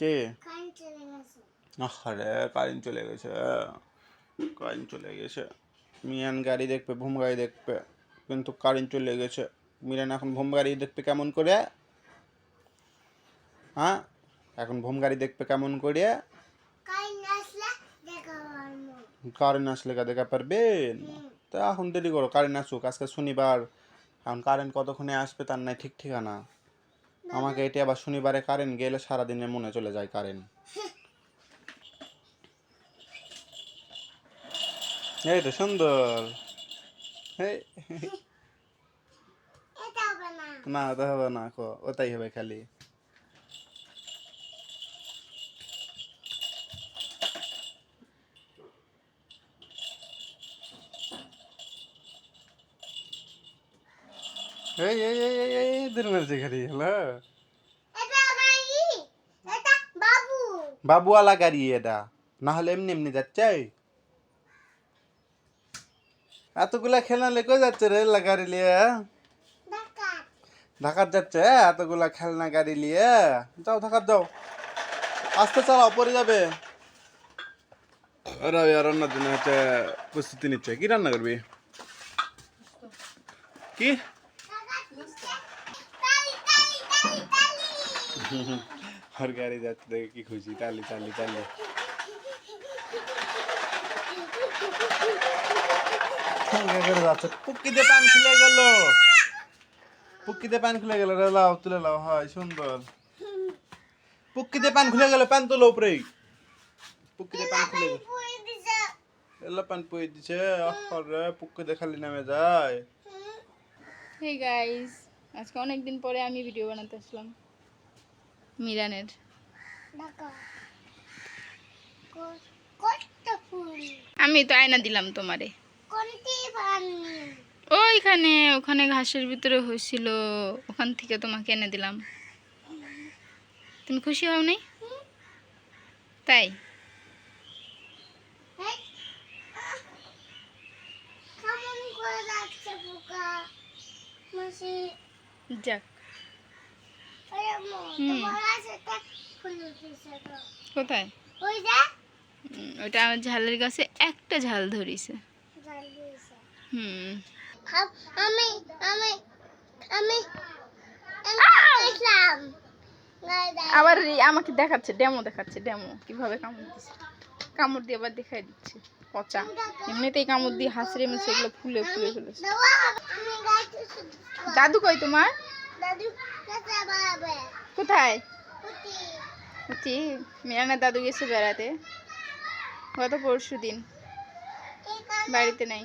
কে? আরে কারেন্ট চলে গেছে। কারেন্ট চলে গেছে। মিয়ান গাড়ি দেখবে, ভুম গাড়ি দেখবে। কিন্তু কারেন্ট চলে গেছে। মিরান এখন ভুম গাড়ি দেখবে কেমন করে? হ্যাঁ? এখন ভুম গাড়ি দেখবে কেমন করে? কারেন্ট আসলে কারেন্ট আসলে কা দেখা পারবেন তা এখন দেরি করো কারেন্ট আসুক। আজকে শনিবার। এখন কারেন্ট কতক্ষণে আসবে তার নাই ঠিক ঠিকানা। আমাকে এটি আবার শনিবারে কারেন্ট গেলে সারাদিনে মনে চলে যায় কারেন্ট। এই তো সুন্দর। না। না ওটা হবে না কো ওটাই হবে খালি। এই এই এই এই এই হ্যালো? গাড়ি এটা বাবুওয়ালা গাড়ি এটা না হলে এমনি এমনি যাচ্ছে। এতগুলা খেলনা লেগে যাচ্ছে রে গাড়ি লিয়ে ঢাকার। যাচ্ছে এতগুলা খেলনা গাড়ি নিয়ে? যাও ঢাকার যাও। আস্তে চালাও পরে যাবে। রবি রান্নার জন্য হচ্ছে প্রস্তুতি নিচ্ছে। কি রান্না করবি? কি? তালি আর গাড়ি যাচ্ছে দেখে কি খুশি তালি তালি তালি করে যাচ্ছে পুক্কিতে পান খুলে গেল পুক্কিতে পান খুলে গেল রে লাও তুলে লাও হয় সুন্দর পুক্কিতে পান খুলে গেল পান তোলো উপরে পুক্কিতে পান খুলে গেল পুরি দিছে এলা পান পই দিছে আরে পুক্কিতে খালি নামে যায় হে গাইস আজকে অনেক দিন পরে আমি ভিডিও বানাতে আসলাম। মিরানের। আমি তো আয়না দিলাম তোমারে। ওইখানে ওখানে ঘাসের ভিতরে হয়েছিল। ওখান থেকে তোমাকে এনে দিলাম। তুমি খুশি হও নাই? তাই? যাক ওই আম্মু, হুম। তোমার কাছে একটা ফুল উঠেছে তো। কোথায়? ওটা আমার ঝালের গাছে একটা ঝাল ধরিছে। হুম। আমি আমি আমি। আবার আমাকে দেখাচ্ছে ডেমো দেখাচ্ছে ডেমো কীভাবে কামড় দিচ্ছে কামড় দিয়ে আবার দেখাই দিচ্ছে পচা। এমনিতেই কামড় দিয়ে হাসরে মেছে এগুলো ফুলে ফুলে ফেলেছে দাদু কই তোমার? কোথায়? হচ্ছি মিরানের দাদু গেছে বেড়াতে। গত পরশু দিন। বাড়িতে নাই।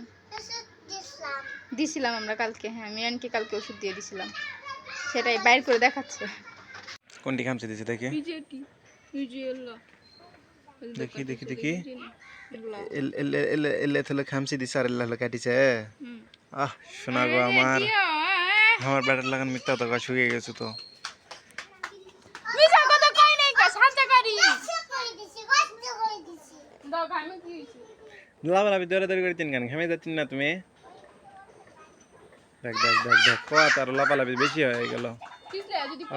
দিছিলাম। দিছিলাম আমরা কালকে হ্যাঁ মিরানকে কালকে ওষুধ দিয়ে দিছিলাম। সেটাই বাইর করে দেখাচ্ছে। কোনটি খামছে দিছে দেখি? দেখি, দেখি, দেখি। এল এল এল এলে থলে খামছি দিছে আর এল্লা কাটিছে আহ শোনা গো আমার। আমার ব্যাটার লাগান মিথ্যা তো গা শুকিয়ে গেছে তো। মিছা কথা কই নাই কা? শান্ত করি। করে দিছি কষ্ট করে দিছি দাও আমি কি লাভ লাভ দৌড়ে দৌড়ে করে তিন গান। ঘামে যাচ্ছেন না তুমি? দেখ দেখ দেখ দেখ কত আর বেশি হয়ে গেল।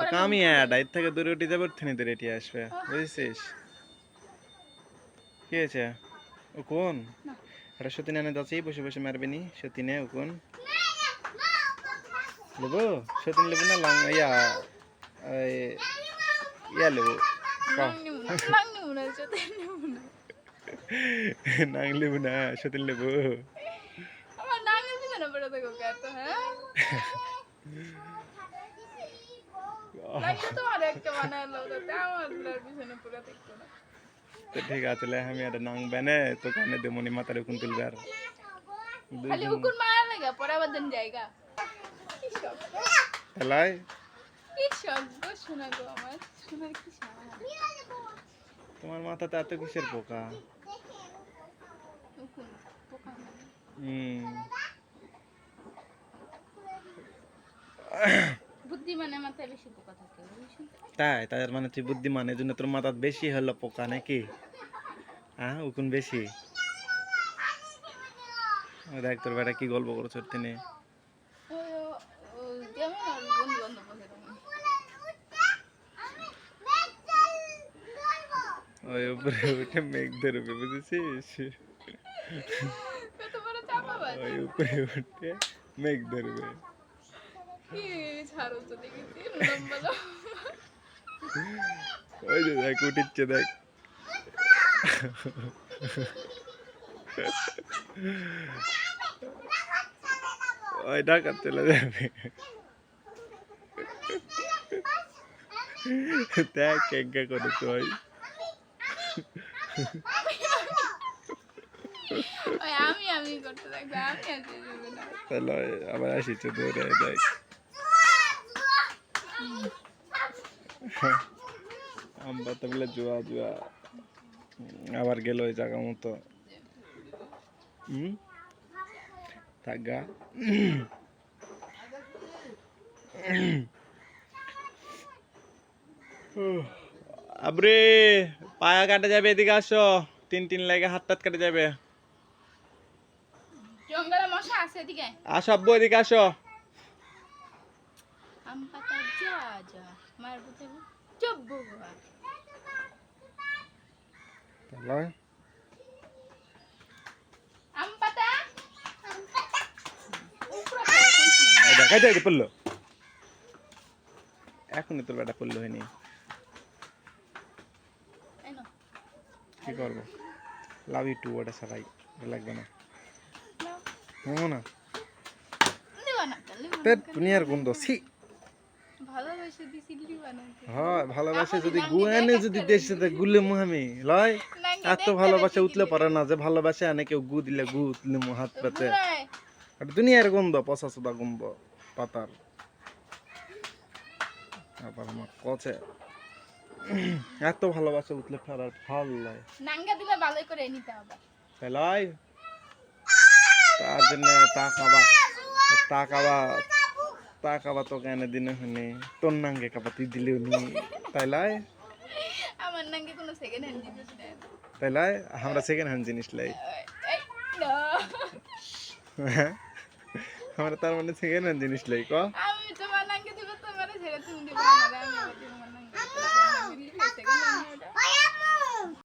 আর কামি আইত থেকে দূরে উঠে যাবে থেনে দূরে এটি আসবে। বুঝেছিস? কি হয়েছে? ও কোন এটা সতীন এনে যাচ্ছি বসে বসে মারবে নি? সতীনে ও কোন লেবো? সতীন লেবু না লং ইয়া ইয়া লেবু? লেবু না ঠিক আছে আমি একটা নাং বেনে তো কানে দেমনি মাথার উকুন তুলবে আর। উকুন মারা লাগে, পরে আবার জায়গা। তোমার মাথাতে এত কিসের পোকা? মানে। তাই তাদের মানে তুই বুদ্ধিমান এই জন্য তোর মাথাত বেশি হলো পোকা নাকি? হ্যাঁ উকুন বেশি? দেখ তোর বেটা কি গল্প করছ তিনি ও- ও যেমন আর বন্ধু বান্ধব আছে তেমন। ওই উপরে উঠে মেঘ ধরবে বুঝেছিস ওই উপরে উঠে মেঘ ধরবে তো ওই যে দেখ উঠিচ্ছে দেখ ওই ঢাকা চলে যাবে দেখ কেঙ্কা করে ওই আবার আসিছে ধরে দেখ আমরা তো বলে জুয়া জুয়া। আবার গেল ওই জায়গা মতো। হুম? থাকা। আবরে! পায়া কাটে যাবে এদিকে আসো। তিন তিন লাগে হাত টাত কাটে যাবে। জঙ্গলে মশা আছে এদিকে? আসো আব্বু এদিকে আসো। আম পাতা যা যা। মারবো দেবো চুপ বাবা তাহলে আম পাতা? এই দেখ এই দেখ পড়ল। এখনই তোর বেটা পড়ল হয়নি। কি করব? লাভ ইউ টু ওটা সারাই লাগবে না। হ্যাঁ না? পেট দুনিয়ার গন্ধ ছি। ভালোবেসে দিছি দিবা না হয় ভালোবাসে যদি গুয়ানে যদি দেশে গুলে মুহামি। লয় এত ভালোবাসা উতলে পারে না যে ভালোবাসে আনে কেউ গু দিলে গু হাত পেতে। আর দুনিয়ার গন্ধ পচা সদা গন্ধ পাতার। আবার আমার কচে। এত ভালোবাসা উতলে ফেরার ফল লয় নাঙ্গা দিলে ভালোই করে নিতে হবে। ফেলাই তার জন্য তাকাবা তাকাবা তাকাবা তো কেন দিনে হনে তোর নাঙ্গে কাবা তুই দিলেও নি তাইলাই আমার নাঙ্গে কোনো সেকেন্ড হ্যান্ড জিনিস নেই। তাইলাই আমরা সেকেন্ড হ্যান্ড জিনিস লাই। আমরা তার মানে সেকেন্ড হ্যান্ড জিনিস লাই ক? আমি তোমার নাঙ্গে দিব তোমার ছেড়ে তুমি দিব